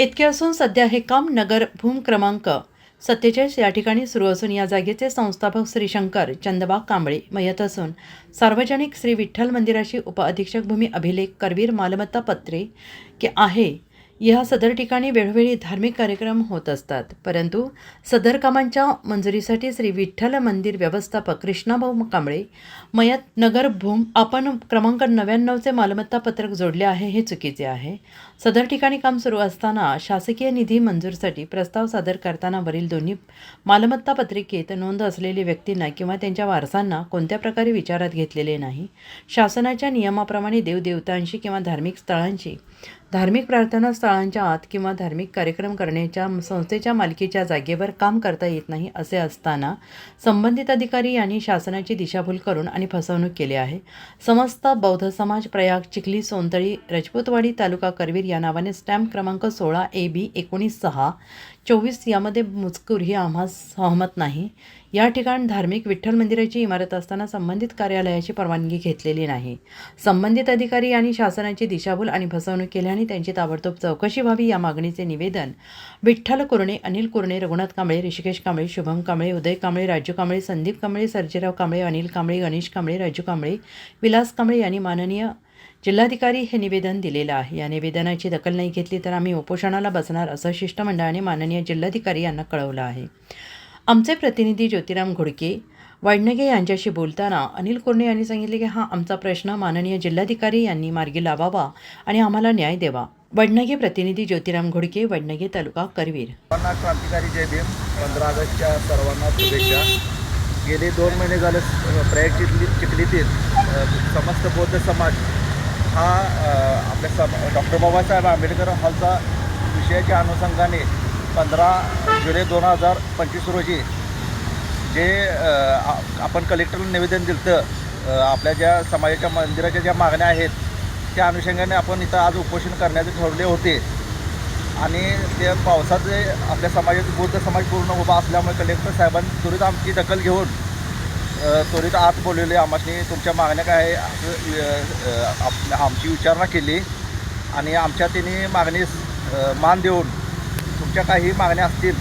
इतके असून सध्या हे काम नगर भूम क्रमांक सत्तेचाळीस या ठिकाणी सुरू असून या जागेचे संस्थापक श्री शंकर चंदबा कांबळे मयत असून सार्वजनिक श्री विठ्ठल मंदिराची उपअधीक्षक भूमी अभिलेख करवीर मालमत्ता पत्रे की आहे. या सदर ठिकाणी वेळोवेळी धार्मिक कार्यक्रम होत असतात. परंतु सदर कामांच्या मंजुरीसाठी श्री विठ्ठल मंदिर व्यवस्थापक कृष्णाभाऊ कांबळे मयत नगर भूम आपण क्रमांक नव्याण्णवचे मालमत्ता पत्रक जोडले आहे हे चुकीचे आहे. सदर ठिकाणी काम सुरू असताना शासकीय निधी मंजूरसाठी प्रस्ताव सादर करताना वरील दोन्ही मालमत्ता पत्रिकेत नोंद असलेल्या व्यक्तींना किंवा त्यांच्या वारसांना कोणत्या प्रकारे विचारात घेतलेले नाही शासनाच्या नियमाप्रमाणे देवदेवतांशी किंवा धार्मिक स्थळांशी धार्मिक प्रार्थना स्थळांच्या आत किंवा धार्मिक कार्यक्रम करण्याच्या संस्थेच्या मालकीच्या जागेवर काम करता येत नाही असे असताना संबंधित अधिकारी यांनी शासनाची दिशाभूल करून आणि फसवणूक केली आहे. समस्त बौद्ध समाज प्रयाग चिखली सोनतळी रजपूतवाडी तालुका करवीर या नावाने स्टॅम्प क्रमांक सोळा ए बी एकोणीस सहा चोवीस यामध्ये मुजकूर ही आम्हास सहमत नाही. या ठिकाण धार्मिक विठ्ठल मंदिराची इमारत असताना संबंधित कार्यालयाची परवानगी घेतलेली नाही. संबंधित अधिकारी यांनी शासनाची दिशाभूल आणि फसवणूक केल्याने त्यांची ताबडतोब चौकशी व्हावी या मागणीचे निवेदन विठ्ठल कुरणे अनिल कुरणे रघुनाथ कांबळे ऋषिकेश कांबळे शुभम कांबळे उदय कांबळे राजू कांबळे संदीप कांबळे सर्जेराव कांबळे अनिल कांबळे गणेश कांबळे राजू कांबळे विलास कांबळे यांनी माननीय जिल्हाधिकारी हे निवेदन दिलेलं आहे. या निवेदनाची दखल नाही घेतली तर आम्ही उपोषणाला बसणार असं शिष्टमंडळाने माननीय जिल्हाधिकारी यांना कळवलं आहे. आमचे प्रतिनिधी ज्योतिराम घोडके वाडनगे यांच्याशी बोलताना अनिल कुर्णे यांनी सांगितले की हा आमचा प्रश्न माननीय जिल्हाधिकारी यांनी मार्गी लावावा आणि आम्हाला न्याय द्यावा. वडनगे प्रतिनिधी ज्योतिराम घोडके वडनगे तालुका करवीर. क्रांतिकारी जय भीम. पंधरा ऑगस्टच्या सर्वांना शुभेच्छा. गेले दोन महिने झाले स- प्रयाग चिखली चिखलीतील समस्त बौद्ध समाज हा आपल्या सम डॉक्टर बाबासाहेब आंबेडकर हॉलचा विषयाच्या अनुषंगाने पंधरा जुलै दोन हजार पंचवीस रोजी जे आपण कलेक्टरला निवेदन दिलं तर आपल्या ज्या समाजाच्या मंदिराच्या ज्या मागण्या आहेत त्या अनुषंगाने आपण इथं आज उपोषण करण्याचे ठरवले होते. आणि ते पावसाचे आपल्या समाजाचे बौद्ध समाज पूर्ण उभा असल्यामुळे कलेक्टर साहेबांनी त्वरित आमची दखल घेऊन त्वरित आत बोलवले. आम्हाला तुमच्या मागण्या काय आहे असं आप- आमची विचारणा केली. आणि आमच्या तिने मागणीस मान देऊन तुमच्या काही मागण्या असतील